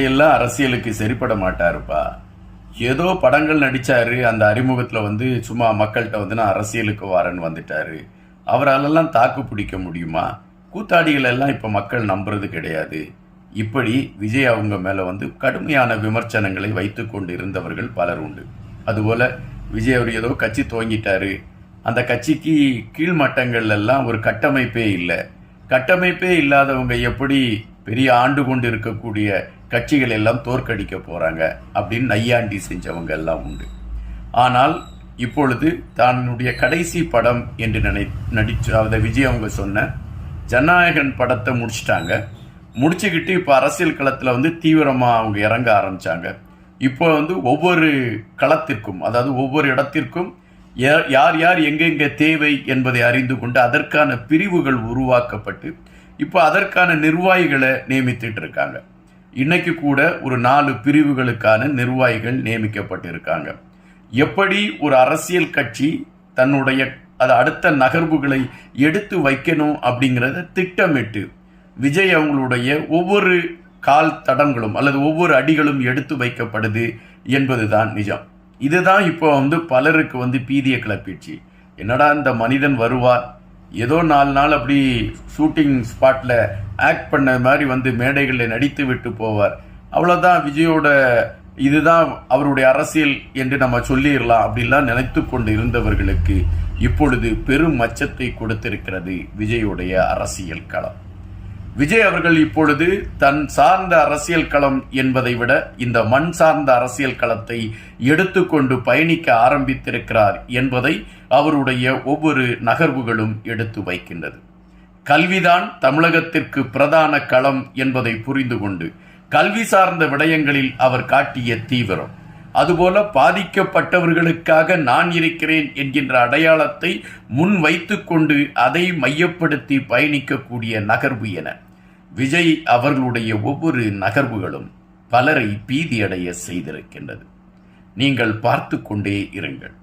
எல்லாம் அரசியலுக்கு சரிப்பட மாட்டாருப்பா. ஏதோ படங்கள் நடிச்சாரு அந்த அறிமுகத்தில் வந்து சும்மா மக்கள்கிட்ட வந்து நான் அரசியலுக்கு வரேன்னு வந்துட்டாரு. அவராலெல்லாம் தாக்கு பிடிக்க முடியுமா? கூத்தாடிகள் எல்லாம் இப்போ மக்கள் நம்புறது கிடையாது. இப்படி விஜய் அவங்க மேலே வந்து கடுமையான விமர்சனங்களை வைத்து கொண்டு இருந்தவர்கள் பலர் உண்டு. அதுபோல் விஜய் அவர் ஏதோ கட்சி துவங்கிட்டாரு. அந்த கட்சிக்கு கீழ்மட்டங்கள்ல எல்லாம் ஒரு கட்டமைப்பே இல்லை. கட்டமைப்பே இல்லாதவங்க எப்படி பெரிய ஆண்டு கொண்டு இருக்கக்கூடிய கட்சிகள் எல்லாம் தோற்கடிக்க போறாங்க அப்படின்னு நையாண்டி செஞ்சவங்க எல்லாம் உண்டு. ஆனால் இப்பொழுது தன்னுடைய கடைசி படம் என்று நினை நடிச்சு அதை விஜய் அவங்க சொன்ன ஜனநாயகன் படத்தை முடிச்சிட்டாங்க. முடிச்சுக்கிட்டு இப்போ அரசியல் களத்தில் வந்து தீவிரமாக அவங்க இறங்க ஆரம்பித்தாங்க இப்போ வந்து ஒவ்வொரு களத்திற்கும் அதாவது ஒவ்வொரு இடத்திற்கும் யா- யார் யார் எங்கெங்கே தேவை என்பதை அறிந்து கொண்டு அதற்கான பிரிவுகள் உருவாக்கப்பட்டு இப்போ அதற்கான நிர்வாகிகளை நியமித்துட்டு இருக்காங்க. இன்னைக்கு கூட ஒரு நாலு பிரிவுகளுக்கான நிர்வாகிகள் நியமிக்கப்பட்டிருக்காங்க. எப்படி ஒரு அரசியல் கட்சி தன்னுடைய அது அடுத்த நகர்வுகளை எடுத்து வைக்கணும் அப்படிங்கிறத திட்டமிட்டு விஜய் அவங்களுடைய ஒவ்வொரு கால் தடங்களும் அல்லது ஒவ்வொரு அடிகளும் எடுத்து வைக்கப்படுது என்பதுதான் நிஜம். இதுதான் இப்போ வந்து பலருக்கு வந்து பீதியை கிளப்பிடுச்சு. என்னடா இந்த மனிதன் வருவார்? ஏதோ நாலு நாள் அப்படி ஷூட்டிங் ஸ்பாட்டில் ஆக்ட் பண்ண மாதிரி வந்து மேடைகளில் நடித்து விட்டு போவார். அவ்வளோதான் விஜயோட இதுதான் அவருடைய அரசியல் என்று நம்ம சொல்லிடலாம் அப்படிலாம் நினைத்து கொண்டு இருந்தவர்களுக்கு இப்பொழுது பெரும் அச்சத்தை கொடுத்திருக்கிறது விஜயுடைய அரசியல் களம். விஜய் அவர்கள் இப்பொழுது தன் சார்ந்த அரசியல் களம் என்பதை விட இந்த மண் சார்ந்த அரசியல் களத்தை எடுத்துக்கொண்டு பயணிக்க ஆரம்பித்திருக்கிறார் என்பதை அவருடைய ஒவ்வொரு நகர்வுகளும் எடுத்து வைக்கின்றது. கல்விதான் தமிழகத்திற்கு பிரதான களம் என்பதை புரிந்து கொண்டு கல்வி சார்ந்த விடயங்களில் அவர் காட்டிய தீவிரம். அதுபோல பாதிக்கப்பட்டவர்களுக்காக நான் இருக்கிறேன் என்கின்ற அடையாளத்தை முன் வைத்துக்கொண்டு அதை மையப்படுத்தி பயணிக்கக்கூடிய நகர்வு என விஜய் அவர்களுடைய ஒவ்வொரு நகர்வுகளும் பலரை பீதியடைய செய்திருக்கின்றது. நீங்கள் பார்த்து கொண்டே இருங்கள்.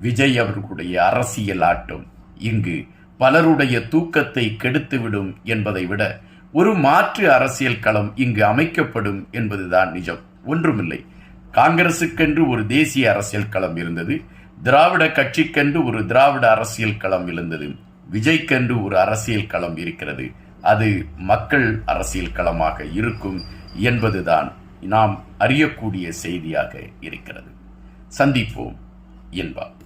விஜய் அவர்களுடைய அரசியல் ஆட்டம் இங்கு பலருடைய தூக்கத்தை கெடுத்துவிடும் என்பதை விட ஒரு மாற்று அரசியல் களம் இங்கு அமைக்கப்படும் என்பதுதான் நிஜம். ஒன்றுமில்லை. காங்கிரசுக்கென்று ஒரு தேசிய அரசியல் களம் இருந்தது. திராவிட கட்சிக்கென்று ஒரு திராவிட அரசியல் களம் இருந்தது. விஜய்க்கென்று ஒரு அரசியல் களம் இருக்கிறது. அது மக்கள் அரசியல் களமாக இருக்கும் என்பதுதான் நாம் அறியக்கூடிய செய்தியாக இருக்கிறது. சந்திப்போம் என்பார்.